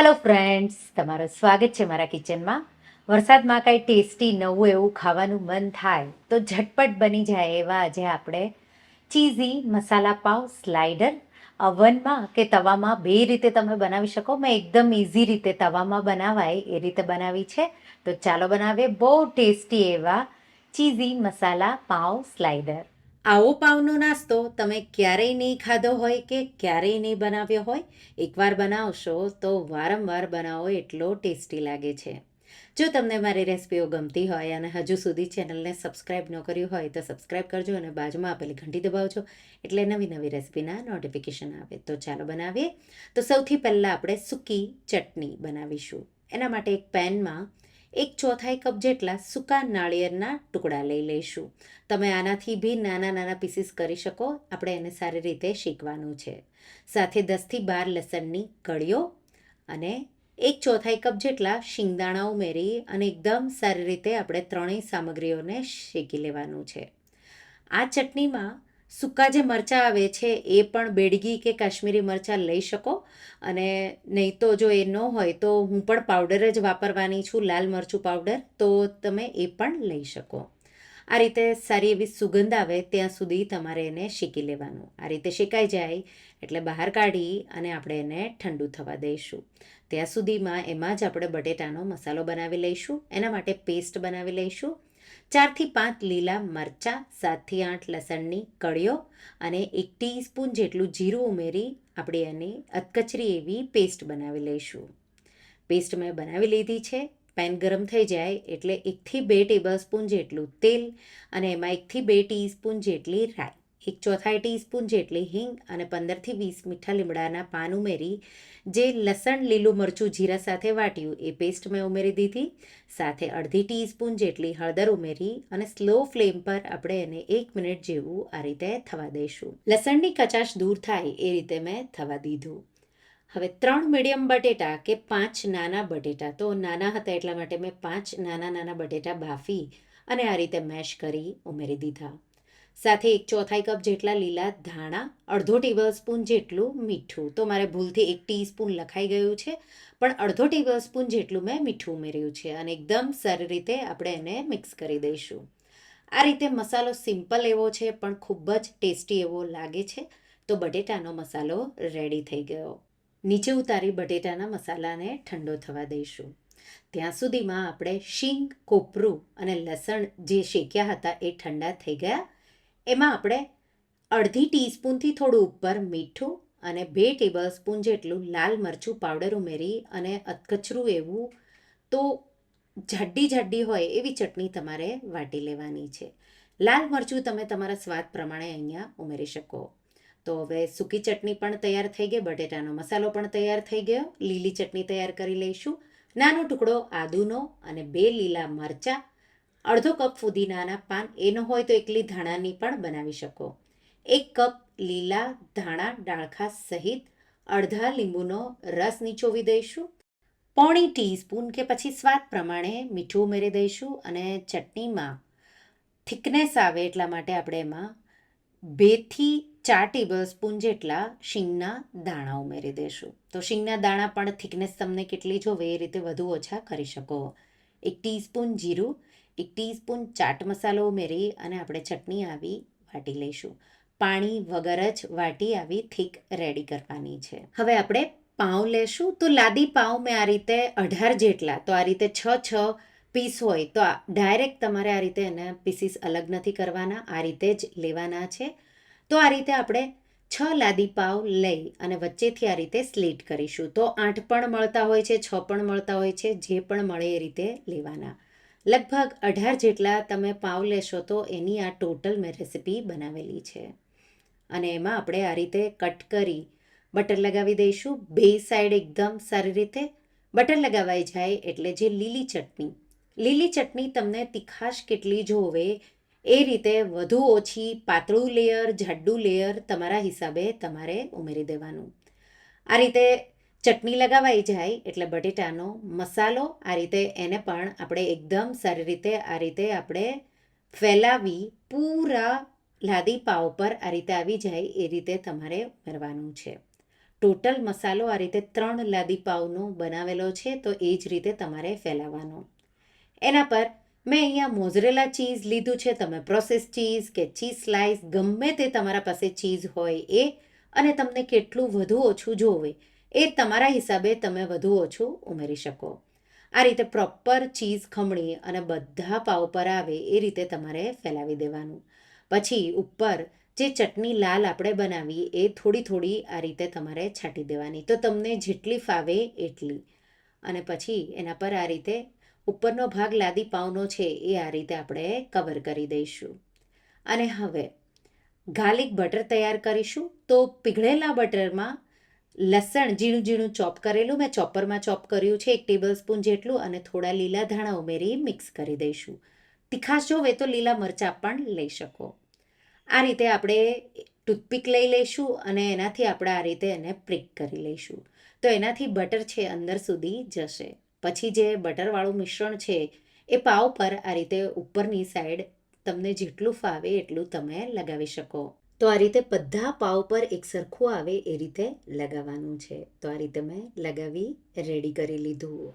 Hello friends તમારું સ્વાગત છે મારા કિચનમાં વરસાદમાં કાંઈ ટેસ્ટી નવું એવું ખાવાનું મન થાય તો ઝટપટ બની જાય એવા આજે આપણે ચીઝી મસાલા પાવ સ્લાઇડર અવનમાં કે તવામાં બે રીતે તમે બનાવી શકો. મેં એકદમ ઇઝી રીતે તવામાં બનાવાય એ રીતે બનાવી છે. તો ચાલો બનાવીએ બહુ ટેસ્ટી એવા ચીઝી મસાલા પાવ સ્લાઇડર આવો પાવનો નાસ્તો તમે ક્યારેય નહીં ખાધો હોય કે ક્યારેય નહીં બનાવ્યો હોય, એકવાર બનાવશો તો વારંવાર બનાવો એટલો ટેસ્ટી લાગે છે. જો તમને મારી રેસિપીઓ ગમતી હોય અને હજુ સુધી ચેનલને સબસ્ક્રાઈબ ન કર્યું હોય તો સબસ્ક્રાઈબ કરજો અને બાજુમાં આપેલી ઘંટી દબાવજો એટલે નવી નવી રેસિપીના નોટિફિકેશન આવે. તો ચાલો બનાવીએ. તો સૌથી પહેલાં આપણે સૂકી ચટણી બનાવીશું. એના માટે એક પેનમાં એક ચોથાઈ કપ જેટલા સૂકા નાળિયેરના ટુકડા લઈ લઈશું. તમે આનાથી બી નાના નાના પીસીસ કરી શકો. આપણે એને સારી રીતે શેકવાનું છે. સાથે દસથી બાર લસણની કળીઓ અને એક ચોથાઈ કપ જેટલા શિંગદાણા ઉમેરી અને એકદમ સારી રીતે આપણે ત્રણેય સામગ્રીઓને શેકી લેવાનું છે. આ ચટણીમાં સૂકા જે મરચાં આવે છે, એ પણ બેડગી કે કાશ્મીરી મરચાં લઈ શકો. અને નહીં તો જો એ ન હોય તો હું પણ પાવડર જ વાપરવાની છું, લાલ મરચું પાવડર, તો તમે એ પણ લઈ શકો. આ રીતે સારી એવી સુગંધ આવે ત્યાં સુધી તમારે એને શેકી લેવાનું. આ રીતે શેકાઈ જાય એટલે બહાર કાઢી અને આપણે એને ઠંડુ થવા દઈશું. ત્યાં સુધીમાં એમાં જ આપણે બટેટાનો મસાલો બનાવી લઈશું, એના માટે પેસ્ટ બનાવી લઈશું ચારથી પાંચ લીલા મરચાં, સાતથી આઠ લસણની કળીઓ અને એક ટીસ્પૂન જેટલું જીરું ઉમેરી આપણે એને અધકચરી એવી પેસ્ટ બનાવી લઈશું. પેસ્ટ મેં બનાવી લીધી છે, પેન ગરમ થઈ જાય એટલે એકથી બે ટેબલ સ્પૂન જેટલું તેલ અને એમાં એકથી બે ટીસ્પૂન જેટલી રાઈ. એક ચોથાઈ ટીસ્પૂન જેટલી હિંગ અને પંદરથી વીસ મીઠા લીમડાના પાન ઉમેરી, જે લસણ, લીલું મરચું, જીરા સાથે વાટ્યું, એ પેસ્ટ મેં ઉમેરી દીધી. સાથે અડધી ટીસ્પૂન જેટલી હળદર ઉમેરી અને સ્લો ફ્લેમ પર આપણે એને એક મિનિટ જેવું આ રીતે થવા દઈશું. લસણની કચાશ દૂર થાય એ રીતે મેં થવા દીધું. હવે ત્રણ મીડિયમ બટેટા કે પાંચ નાના બટેટા, તો નાના હતા એટલા માટે મેં પાંચ નાના નાના બટેટા બાફી અને આ રીતે મેશ કરી ઉમેરી દીધા. સાથે એક ચોથાઈ કપ જેટલા લીલા ધાણા, અડધો ટેબલ સ્પૂન જેટલું મીઠું. તો મારે ભૂલથી એક ટીસ્પૂન લખાઈ ગયું છે, પણ અડધો ટેબલ સ્પૂન જેટલું મેં મીઠું ઉમેર્યું છે અને એકદમ સારી રીતે આપણે એને મિક્સ કરી દઈશું. આ રીતે મસાલો સિમ્પલ એવો છે, પણ ખૂબ જ ટેસ્ટી એવો લાગે છે. તો બટેટાનો મસાલો રેડી થઈ ગયો. નીચે ઉતારી બટેટાના મસાલાને ઠંડો થવા દઈશું. ત્યાં સુધીમાં આપણે શીંગ, કોપરું અને લસણ જે શેક્યા હતા એ ઠંડા થઈ ગયા. એમાં આપણે અડધી ટીસ્પૂનથી થોડું ઉપર મીઠું અને બે ટેબલ સ્પૂન જેટલું લાલ મરચું પાવડર ઉમેરી અને અધકચરું એવું. તો જાડી જાડી હોય એવી ચટણી તમારે વાટી લેવાની છે. લાલ મરચું તમે તમારા સ્વાદ પ્રમાણે અહીંયા ઉમેરી શકો. તો હવે સૂકી ચટણી પણ તૈયાર થઈ ગઈ, બટેટાનો મસાલો પણ તૈયાર થઈ ગયો. લીલી ચટણી તૈયાર કરી લઈશું. નાનો ટુકડો આદુનો અને બે લીલા મરચાં અડધો કપ ફુદીનાના પાન, એ ન હોય તો એકલી ધાણાની પણ બનાવી શકો. એક કપ લીલા ધાણા ડાળખા સહિત અડધા લીંબુનો રસ નીચોવી દઈશું. પોણી ટીસ્પૂન કે પછી સ્વાદ પ્રમાણે મીઠું ઉમેરી દઈશું અને ચટણીમાં થિકનેસ આવે એટલા માટે આપણે એમાં બેથી ચાર ટેબલ સ્પૂન જેટલા શીંગના દાણા ઉમેરી દઈશું. તો શીંગના દાણા પણ થિકનેસ તમને કેટલી જોવે એ રીતે વધુ ઓછા કરી શકો. એક ટીસ્પૂન જીરું એક ટીસ્પૂન ચાટ મસાલો ઉમેરી અને આપણે ચટણી આવી વાટી લઈશું. પાણી વગર જ વાટી આવી થીક રેડી કરવાની છે. હવે આપણે પાઉં લેશું. તો લાદી પાઉં મેં આ રીતે અઢાર જેટલા, તો આ રીતે છ છ પીસ હોય, તો ડાયરેક્ટ તમારે આ રીતે એના પીસીસ અલગ નથી કરવાના, આ રીતે જ લેવાના છે. તો આ રીતે આપણે છ લાદી પાવ લઈ અને વચ્ચેથી આ રીતે સ્લીટ કરીશું. તો આઠ પણ મળતા હોય છે, છ પણ મળતા હોય છે, જે પણ મળે એ રીતે લેવાના. લગભગ અઢાર જેટલા તમે પાવ લેશો તો એની આ ટોટલ મેં રેસિપી બનાવેલી છે. અને એમાં આપણે આ રીતે કટ કરી બટર લગાવી દઈશું. બે સાઈડ એકદમ સારી રીતે બટર લગાવાઈ જાય એટલે જે લીલી ચટણી. લીલી ચટણી તમને તીખાશ કેટલી જોવે એ રીતે વધુ ઓછી પાતળું લેયર જાડું લેયર તમારા હિસાબે તમારે ઉમેરી દેવાનું. આ રીતે ચટણી લગાવાઈ જાય એટલે બટેટાનો મસાલો આ રીતે એને પણ આપણે એકદમ સારી રીતે આ રીતે આપણે ફેલાવી પૂરા લાદી પાવ પર આ રીતે આવી જાય એ રીતે તમારે ઉમેરવાનું છે. ટોટલ મસાલો આ રીતે ત્રણ લાદી પાવનો બનાવેલો છે તો એ જ રીતે તમારે ફેલાવવાનો. એના પર મેં અહીંયા મોઝરેલા ચીઝ લીધું છે, તમે પ્રોસેસ ચીઝ કે ચીઝ સ્લાઇસ ગમે તે તમારા પાસે ચીઝ હોય એ અને તમને કેટલું વધુ ઓછું જોવે એ તમારા હિસાબે તમે વધુ ઓછું ઉમેરી શકો. આ રીતે પ્રોપર ચીઝ ખમણી અને બધા પાવ પર આવે એ રીતે તમારે ફેલાવી દેવાનું. પછી ઉપર જે ચટણી લાલ આપણે બનાવી એ થોડી થોડી આ રીતે તમારે છાંટી દેવાની. તો તમને જેટલી ફાવે એટલી. અને પછી એના પર આ રીતે ઉપરનો ભાગ લાદી પાવનો છે એ આ રીતે આપણે કવર કરી દઈશું. અને હવે ગાર્લિક બટર તૈયાર કરીશું. તો પીગળેલા બટરમાં લસણ ઝીણું ઝીણું ચોપ કરેલું. મેં ચોપરમાં ચોપ કર્યું છે એક ટેબલ સ્પૂન જેટલું અને થોડા લીલા ધાણા ઉમેરી મિક્સ કરી દઈશું. તીખાશ જોવે તો લીલા મરચાં પણ લઈ શકો. આ રીતે આપણે ટૂથપીક લઈ લઈશું અને એનાથી આપણે આ રીતે એને પ્રિક કરી લઈશું. તો એનાથી બટર છે અંદર સુધી જશે. પછી જે બટરવાળું મિશ્રણ છે એ પાવ પર આ રીતે ઉપરની સાઈડ તમને જેટલું ફાવે એટલું તમે લગાવી શકો. તો આ રીતે બધા પાવ પર એક સરખું આવે એ રીતે લગાવવાનું છે. તો આ રીતે મેં લગાવી રેડી કરી લીધું.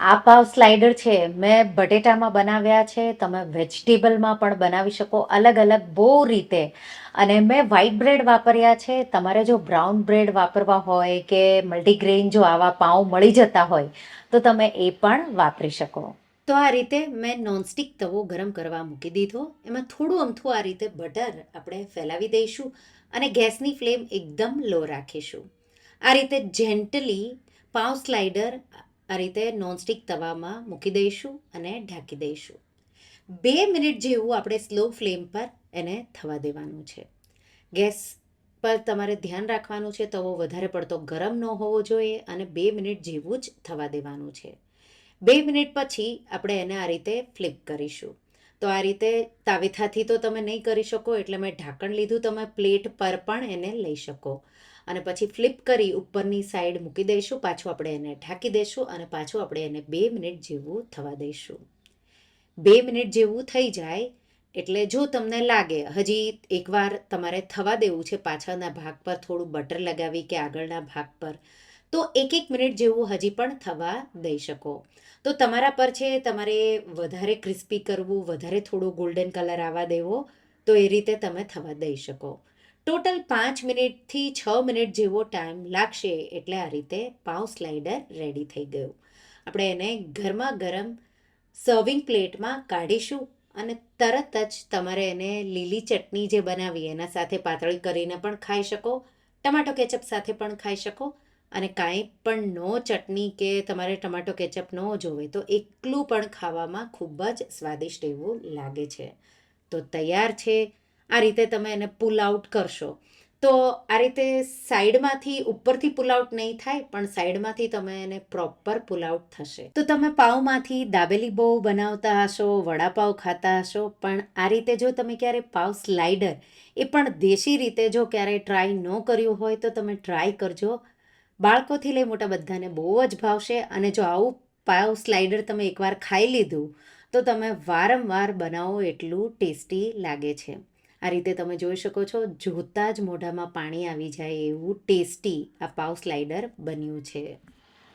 આ પાવ સ્લાઇડર છે, મેં બટેટામાં બનાવ્યા છે. તમે વેજીટેબલમાં પણ બનાવી શકો અલગ અલગ બહુ રીતે. અને મેં વ્હાઇટ બ્રેડ વાપર્યા છે. તમારે જો બ્રાઉન બ્રેડ વાપરવા હોય કે મલ્ટીગ્રેઇન જો આવા પાઉં મળી જતા હોય, તો તમે એ પણ વાપરી શકો. તો આ રીતે મેં નોનસ્ટિક તવો ગરમ કરવા મૂકી દીધો. એમાં થોડું અમથું આ રીતે બટર આપણે ફેલાવી દઈશું અને ગેસની ફ્લેમ એકદમ લો રાખીશું. આ રીતે જેન્ટલી પાવ સ્લાઇડર આ રીતે નોનસ્ટિક તવામાં મૂકી દઈશું અને ઢાંકી દઈશું. બે મિનિટ જેવું આપણે સ્લો ફ્લેમ પર એને થવા દેવાનું છે. ગેસ પર તમારે ધ્યાન રાખવાનું છે, તવો વધારે પડતો ગરમ ન હોવો જોઈએ અને બે મિનિટ જેવું જ થવા દેવાનું છે. બે મિનિટ પછી આપણે એને આ રીતે ફ્લિપ કરીશું. તો આ રીતે તાવેથાથી તો તમે નહીં કરી શકો, એટલે મેં ઢાંકણ લીધું, તમે પ્લેટ પર પણ એને લઈ શકો. અને પછી ફ્લિપ કરી ઉપરની સાઈડ મૂકી દઈશું, પાછું આપણે એને ઢાંકી દઈશું અને પાછું આપણે એને બે મિનિટ જેવું થવા દઈશું. બે મિનિટ જેવું થઈ જાય, એટલે જો તમને લાગે, હજી એકવાર તમારે થવા દેવું છે પાછળના ભાગ પર થોડું બટર લગાવી કે આગળના ભાગ પર, તો એક એક મિનિટ જેવું હજી પણ થવા દઈ શકો. તો તમારા પર છે, તમારે વધારે ક્રિસ્પી કરવું, વધારે થોડો ગોલ્ડન કલર આવવા દેવો, તો એ રીતે તમે થવા દઈ શકો. ટોટલ પાંચ મિનિટથી છ મિનિટ જેવો ટાઈમ લાગશે એટલે આ રીતે પાઉ સ્લાઇડર રેડી થઈ ગયું. આપણે એને ગરમા ગરમ સર્વિંગ પ્લેટમાં કાઢીશું અને તરત જ તમારે એને લીલી ચટણી જે બનાવી એના સાથે પાતળી કરીને પણ ખાઈ શકો, ટમાટો કેચઅપ સાથે પણ ખાઈ શકો અને કાંઈ પણ નો ચટણી કે તમારે ટમાટો કેચઅપ ન જોવે તો એકલું પણ ખાવામાં ખૂબ જ સ્વાદિષ્ટ એવું લાગે છે. તો તૈયાર છે? આ રીતે તમે એને પુલ આઉટ કરશો. તો આ રીતે સાઈડમાંથી ઉપરથી પુલ આઉટ નહીં થાય, પણ સાઈડમાંથી તમે એને પ્રોપર પુલ આઉટ થશે. તો તમે પાઉમાંથી દાબેલી બહુ બનાવતા હશો, વડાપાવ ખાતા હશો, પણ આ રીતે જો તમે ક્યારે પાવ સ્લાઇડર એ પણ દેશી રીતે જો ક્યારેય ટ્રાય ન કર્યું હોય તો તમે ટ્રાય કરજો. બાળકોથી લઈ મોટા બધાને બહુ જ ભાવશે અને જો આવું પાવ સ્લાઇડર તમે એકવાર ખાઈ લીધું, તો તમે વારંવાર બનાવો એટલું ટેસ્ટી લાગે છે. આ રીતે તમે જોઈ શકો છો, જોતાં જ મોઢામાં પાણી આવી જાય એવું ટેસ્ટી આ પાવ સ્લાઇડર બન્યું છે.